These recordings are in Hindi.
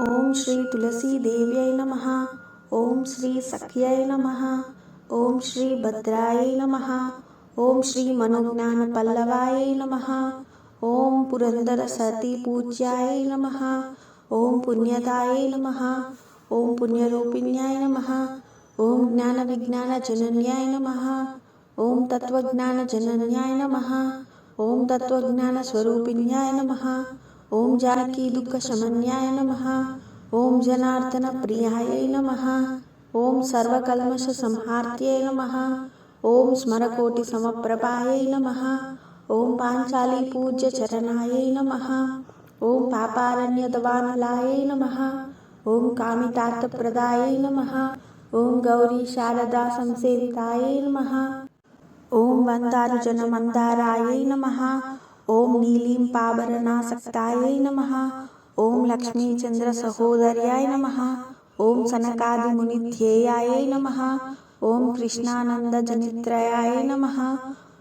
ओम श्री तुलसी देव्यै नमः। ओम श्री सख्याय नमः। ओम श्री भद्राय नमः। ओम श्री मनोज्ञान पल्लवाय नमः। ओम पुरंदर सती पूज्याय नमः। ओम पुण्यताय नमः। ओम पुण्यरूपिण्याय नमः। ओम ज्ञान विज्ञान जनन्याय नमः। ओम तत्वज्ञान जनन्याय नमः। ओम तत्वज्ञान स्वरूपिण्याय नमः। ఓం జానకీ దుఃఖ శమన్యాయ నమ. ఓం జనార్దన ప్రియాయ నమ. ఓం సర్వకల్మష సంహార్త్యై నమ. ఓం స్మరకోటి సమప్రభాయై నమ. ఓం పాంచాలి పూజ్య చరణాయై నమ. ఓం పాపారణ్యదవానలాయై నమ. ఓం కామితార్థప్రదాయై నమ. ఓం గౌరీ శారదా సంసేవితాయై నమ. ఓం వందారుజన మందారాయై నమ. ॐ नीलीं पावरनासक्तायै नमः ॐ लक्ष्मीचन्द्रसहोदर्याय नमः ओं सनकादिमुनिध्येयायै नमः ओं कृष्णानन्दजनित्रयाय नमः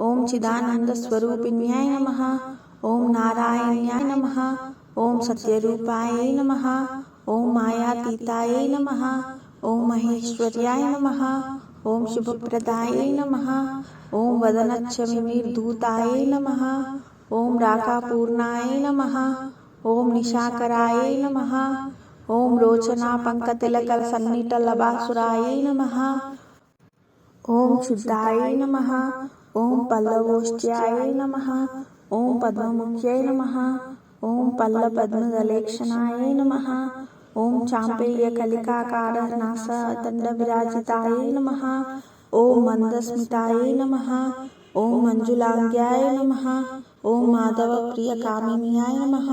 ओं चिदानन्दस्वरूपिण्याय नमः ओं नारायण्याय नमः ॐ सत्यरूपाय नमः ॐ मायातीताय नमः ॐ महेश्वर्याय नमः ॐ शुभप्रदाय नमः ॐ वदनक्षमिर्दूतायै नमः ओम राकापूर्णाय नमः। ओम निशाकराय नमः। ओम रोचना पंकतिलक सन्निटलभासुराय नमः। ओम शुद्धाय नमः। ओम पल्लवोष्ट्याय नमः। ओम पद्ममुख्याय नमः। ओम पल्लपद्मदलेक्षणाय नमः। ओम चांपेय कलिकाकार नासा दंड विराजिताय नमः। ओम मंदस्मिताय नमः। ओम मंजुलांग्याय नमः। ओम माधव प्रिय कामिन्याय नमः।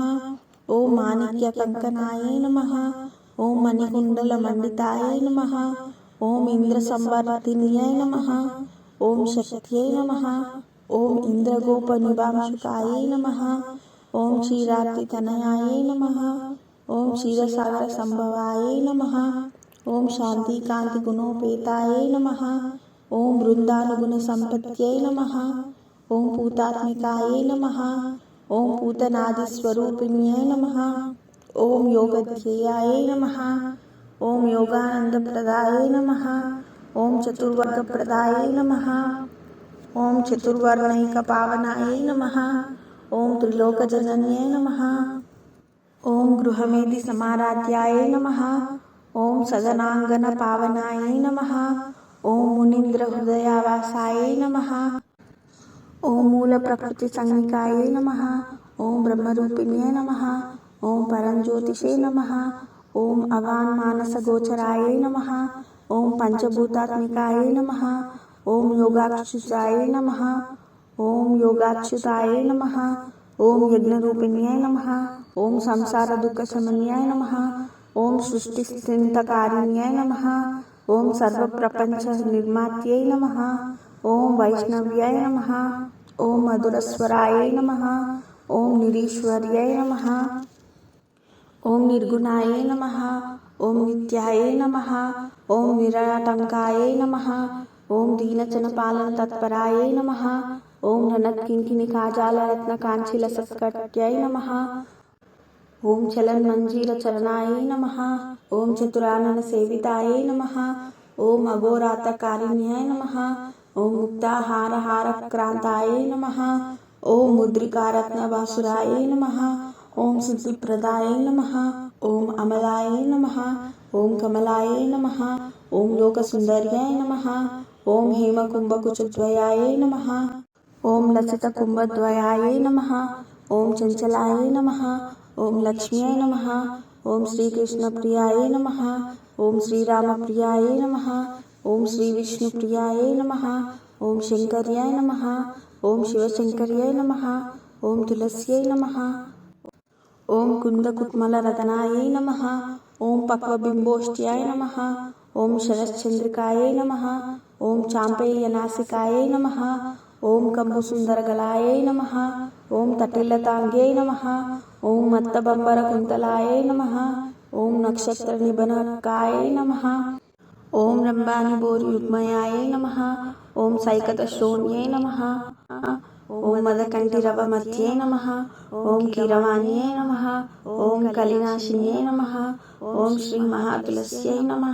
ओम माणिक्य कंकनाय नमः। ओम मणिकुंडल मंडिताय नमः। ओम इंद्र संवर्धिन्याय नमः। ओम शक्त्यै नमः। ओम इंद्र गोप निभांशुकाय नमः। ओम क्षीराति तनयाय नमः। ओम क्षीरसागर संभवाय नमः। ओम शांति कांति गुणोपेताय नमः। ॐ नम नमः। ॐ पूतात्मिकायै नम। ॐ पूतनादिस्वरूपिण्यै नम। ओं योगध्येयाय नम। ॐ नम नमः। ॐ चतुर्वर्गप्रदाय नम। ॐ चतुर्वर्णैकपावनाय नमः। नम त्रिलोकजनन्यै नमः। ॐ गृहमेधि नम। नमः ॐ नम। ओम मुनीन्द्र हृदयावासाय नमः ओम मूल प्रकृति संगिकाय नमः ओम ब्रह्मरूपिण्य नमः ओम परम ज्योतिषे नमः ओम अवान मानस गोचराय नमः ओम पंचभूतात्मिकाय नमः ओम योगाक्षुषाय नमः ओम योगाक्षुताय नमः ओम यज्ञ रूपिण्याय नमः ओम संसार दुख शमन्याय नमः ओम सृष्टि स्थितकारिण्याय नमः ओम सर्वप्रपंच निर्मात नम। ओम वैष्णव्याय नम। ओम मधुरस्वराय नम। ओम निरीश्वर्याय नम। ओम निर्गुणाय नम। ओम नित्याय नम। ओम निराटंकाय नम। ओम दीनचनपालन तत्पराय नम। ओम ननत काजाल रत्न कांचिल सत्कट्याय नम। కాజాలరత్న కాంచిల సత్కట్యాయ నమ ఓం చలన్మంజీర చరణాయ నమ ఓం చతురానన సేవితాయ నమ ఓం అఘోరాతకారిణ్యాయ నమ ఓం ముక్తాహారహారక్రాంతాయ నమ ఓం ముద్రికారత్న వాసురాయ నమ ఓం సిద్ధిప్రదాయ నమ ఓం అమలాయ నమ ఓం కమలాయ నమ ఓం లోకసుందర్యాయ నమ ఓం హేమకుంభకుచద్వయాయ నమ ఓం లసితకుంభద్వయాయ నమ ఓం చంచలాయ నమ ओम लक्ष्म्यै नम ओम श्री कृष्ण प्रियाय नम ओम श्री राम प्रियाय नम ओम श्री विष्णु प्रियाय नम ओम शंकर नम ओम शिवशंकर्याय नम ओम तुलस्य नम ओम कुंदकुटमलरतनाय नम ओम पक्वबिम्बोष्ट्याय नम ओम शरश्चंद्रिकाय नम ओम चाम्पेयनासिकायै नम ఓం కంబుసుందరగలాయ నమ. ఓం తటిల్లతాంగే నమ. ఓం మత్తబంబరకుంతలాయ నమ. ఓం నక్షత్ర నిబనకాయ నమ. ఓం రంభాని రంబానిబోరుయుగ్మయాయ నమ. ఓం సైకత శూన్యే నమ. ఓం మదకంఠిరవ మధ్యే నమ. ఓం కీరవాణ్యే నమ. ఓం కలినాశిన్యే నమ. ఓం శ్రీ మహాతులస్యై నమ.